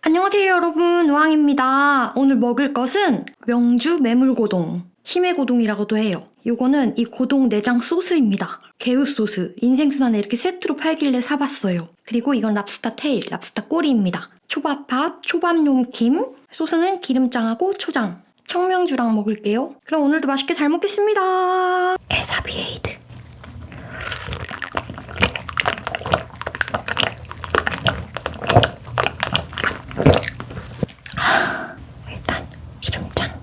안녕하세요 여러분 우왕입니다. 오늘 먹을 것은 명주 메물고동 힘의 고동이라고도 해요. 요거는 이 고동 내장 소스입니다. 개우 소스 인생순환에 이렇게 세트로 팔길래 사봤어요. 그리고 이건 랍스타 테일, 랍스타 꼬리입니다. 초밥밥, 초밥용 김, 소스는 기름장하고 초장. 청명주랑 먹을게요. 그럼 오늘도 맛있게 잘 먹겠습니다. 에사비에이드. 기름장,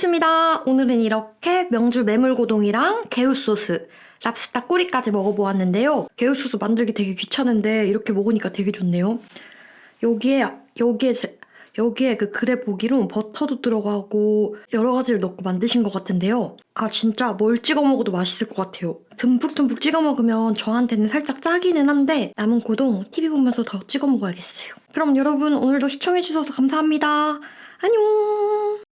잘 먹었습니다. 오늘은 이렇게 명주 메물고동이랑 개우소스, 랍스타 꼬리까지 먹어보았는데요. 개우소스 만들기 되게 귀찮은데 이렇게 먹으니까 되게 좋네요. 여기에 여기에 제- 여기에 그 그래 보기로 버터도 들어가고 여러 가지를 넣고 만드신 것 같은데요. 아 진짜 뭘 찍어 먹어도 맛있을 것 같아요. 듬뿍듬뿍 찍어 먹으면 저한테는 살짝 짜기는 한데 남은 고동 TV 보면서 더 찍어 먹어야겠어요. 그럼 여러분 오늘도 시청해주셔서 감사합니다. 안녕.